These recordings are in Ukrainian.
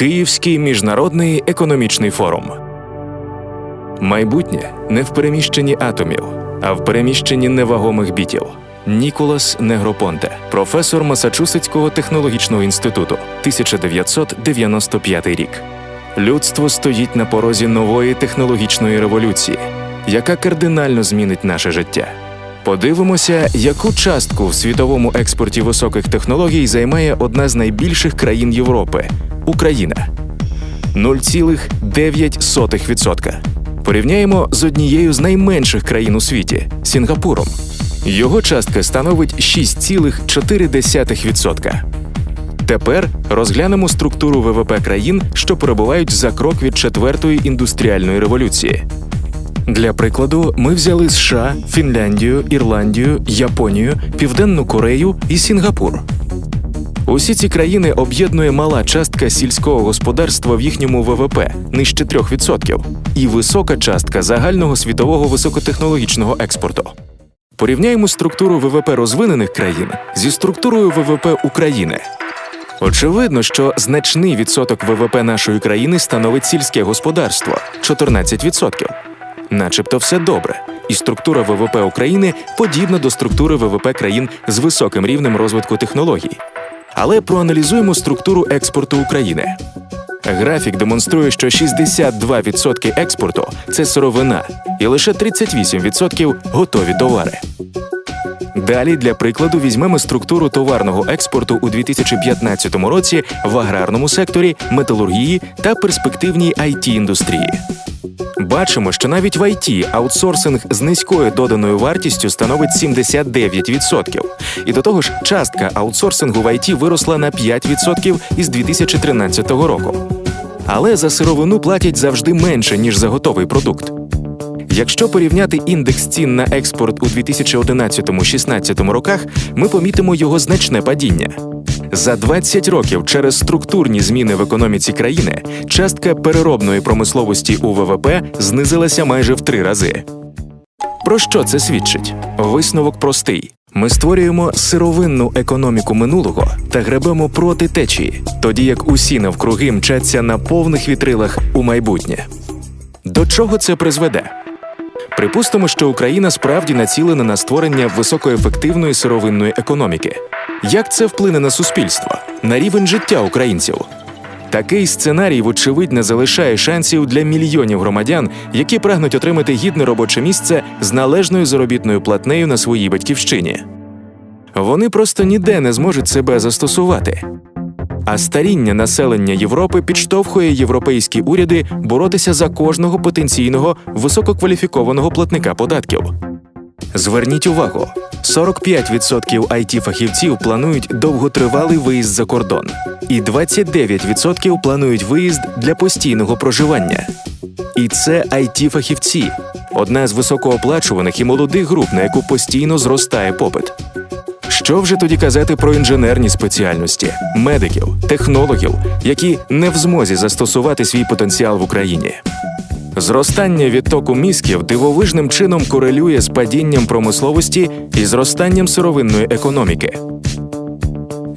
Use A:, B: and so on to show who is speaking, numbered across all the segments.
A: Київський міжнародний економічний форум. Майбутнє не в переміщенні атомів, а в переміщенні невагомих бітів. Ніколас Негропонте, професор Масачусетського технологічного інституту, 1995 рік. Людство стоїть на порозі нової технологічної революції, яка кардинально змінить наше життя. Подивимося, яку частку в світовому експорті високих технологій займає одна з найбільших країн Європи Україна 0,9%. Порівняємо з однією з найменших країн у світі Сінгапуром. Його частка становить 6,4%. Тепер розглянемо структуру ВВП країн, що перебувають за крок від четвертої індустріальної революції. Для прикладу, ми взяли США, Фінляндію, Ірландію, Японію, Південну Корею і Сінгапур. Усі ці країни об'єднує мала частка сільського господарства в їхньому ВВП нижче 3% і висока частка загального світового високотехнологічного експорту. Порівняємо структуру ВВП розвинених країн зі структурою ВВП України. Очевидно, що значний відсоток ВВП нашої країни становить сільське господарство 14%. Начебто все добре, і структура ВВП України подібна до структури ВВП країн з високим рівнем розвитку технологій. Але проаналізуємо структуру експорту України. Графік демонструє, що 62% експорту це сировина, і лише 38% готові товари. Далі для прикладу візьмемо структуру товарного експорту у 2015 році в аграрному секторі, металургії та перспективній it індустрії. Бачимо, що навіть в IT аутсорсинг з низькою доданою вартістю становить 79%. І до того ж, частка аутсорсингу в IT виросла на 5% із 2013 року. Але за сировину платять завжди менше, ніж за готовий продукт. Якщо порівняти індекс цін на експорт у 2011-16 роках, ми помітимо його значне падіння. За 20 років через структурні зміни в економіці країни частка переробної промисловості у ВВП знизилася майже в три рази. Про що це свідчить? Висновок простий: ми створюємо сировинну економіку минулого та гребемо проти течії, тоді як усі навкруги мчаться на повних вітрилах у майбутнє. До чого це призведе? Припустимо, що Україна справді націлена на створення високоефективної сировинної економіки. Як це вплине на суспільство, на рівень життя українців? Такий сценарій, вочевидь, не залишає шансів для мільйонів громадян, які прагнуть отримати гідне робоче місце з належною заробітною платнею на своїй батьківщині. Вони просто ніде не зможуть себе застосувати. А старіння населення Європи підштовхує європейські уряди боротися за кожного потенційного висококваліфікованого платника податків. Зверніть увагу: 45% it фахівців планують довготривалий виїзд за кордон, і 29% планують виїзд для постійного проживання. І це it фахівці одна з високооплачуваних і молодих груп, на яку постійно зростає попит. Що вже тоді казати про інженерні спеціальності, медиків, технологів, які не в змозі застосувати свій потенціал в Україні? Зростання відтоку мізків дивовижним чином корелює з падінням промисловості і зростанням сировинної економіки.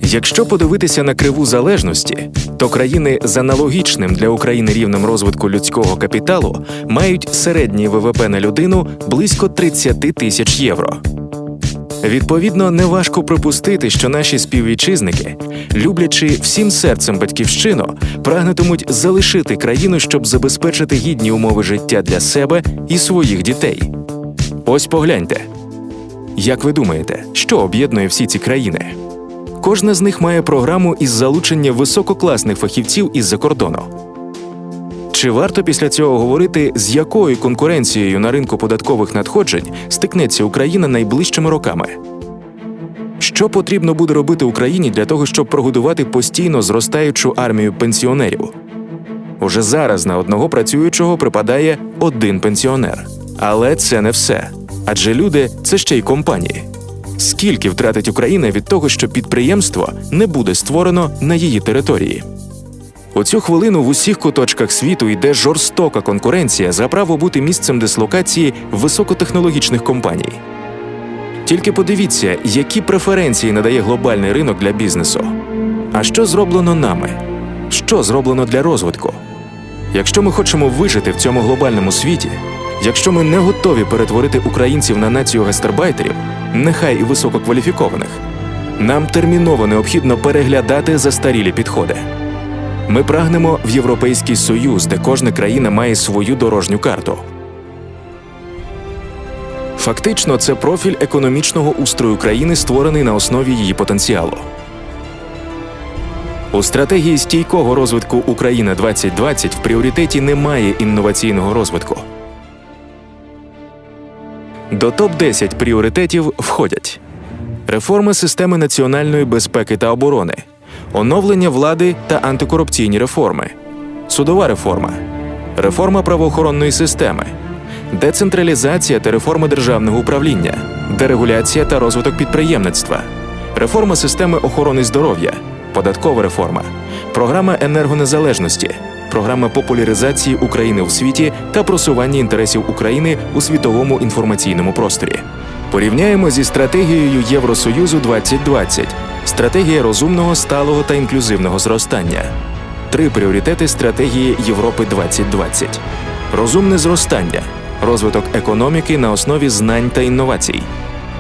A: Якщо подивитися на криву залежності, то країни з аналогічним для України рівнем розвитку людського капіталу мають середній ВВП на людину близько 30 тисяч євро. Відповідно, неважко припустити, що наші співвітчизники, люблячи всім серцем батьківщину, прагнутимуть залишити країну, щоб забезпечити гідні умови життя для себе і своїх дітей. Ось погляньте. Як ви думаєте, що об'єднує всі ці країни? Кожна з них має програму із залучення висококласних фахівців із-за кордону. Чи варто після цього говорити, з якою конкуренцією на ринку податкових надходжень стикнеться Україна найближчими роками? Що потрібно буде робити Україні для того, щоб прогодувати постійно зростаючу армію пенсіонерів? Уже зараз на одного працюючого припадає один пенсіонер. Але це не все. Адже люди це ще й компанії. Скільки втратить Україна від того, що підприємство не буде створено на її території? У цю хвилину в усіх куточках світу йде жорстока конкуренція за право бути місцем дислокації високотехнологічних компаній. Тільки подивіться, які преференції надає глобальний ринок для бізнесу. А що зроблено нами? що зроблено для розвитку. Якщо ми хочемо вижити в цьому глобальному світі, якщо ми не готові перетворити українців на націю гастербайтерів, нехай і висококваліфікованих, нам терміново необхідно переглядати застарілі підходи. Ми прагнемо в Європейський Союз, де кожна країна має свою дорожню карту. Фактично, це профіль економічного устрою країни, створений на основі її потенціалу. У стратегії стійкого розвитку Україна 2020 в пріоритеті немає інноваційного розвитку. До топ-10 пріоритетів входять реформа системи національної безпеки та оборони, оновлення влади та антикорупційні реформи, судова реформа, реформа правоохоронної системи, децентралізація та реформа державного управління, дерегуляція та розвиток підприємництва, реформа системи охорони здоров'я, податкова реформа, програма енергонезалежності, програма популяризації України в світі та просування інтересів України у світовому інформаційному просторі. Порівняємо зі стратегією Євросоюзу 2020 стратегія розумного, сталого та інклюзивного зростання. Три пріоритети стратегії Європи 2020. розумне зростання, розвиток економіки на основі знань та інновацій,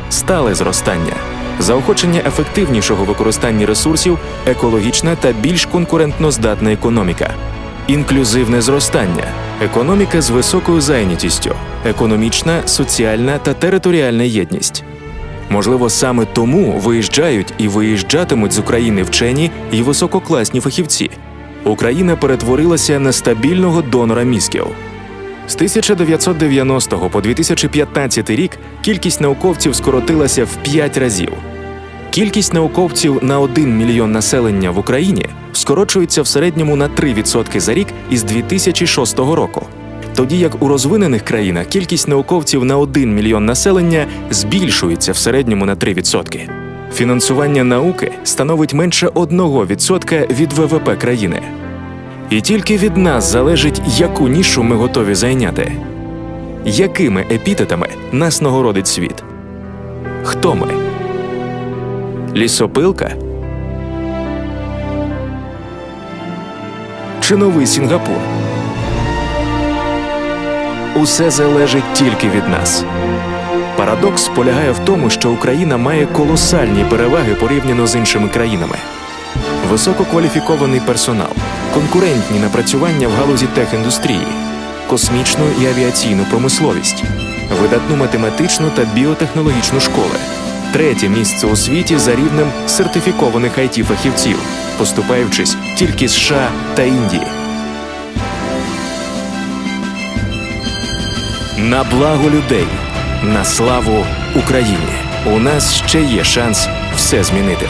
A: стале зростання, заохочення ефективнішого використання ресурсів, екологічна та більш конкурентноздатна економіка, інклюзивне зростання, економіка з високою зайнятістю, економічна, соціальна та територіальна єдність. Можливо, саме тому виїжджають і виїжджатимуть з України вчені і висококласні фахівці. Україна перетворилася на стабільного донора мізків. З 1990 по 2015 рік кількість науковців скоротилася в 5 разів. Кількість науковців на 1 мільйон населення в Україні скорочується в середньому на 3% за рік із 2006 року. Тоді як у розвинених країнах кількість науковців на 1 мільйон населення збільшується в середньому на 3%. Фінансування науки становить менше 1% від ВВП країни. І тільки від нас залежить, яку нішу ми готові зайняти, якими епітетами нас нагородить світ. Хто ми? Лісопилка? Чи новий Сінгапур? Усе залежить тільки від нас. Парадокс полягає в тому, що Україна має колосальні переваги порівняно з іншими країнами. Висококваліфікований персонал, конкурентні напрацювання в галузі техіндустрії, космічну і авіаційну промисловість, видатну математичну та біотехнологічну школи, третє місце у світі за рівнем сертифікованих it фахівців, поступаючись тільки США та Індії. На благо людей, на славу Україні. У нас ще є шанс все змінити.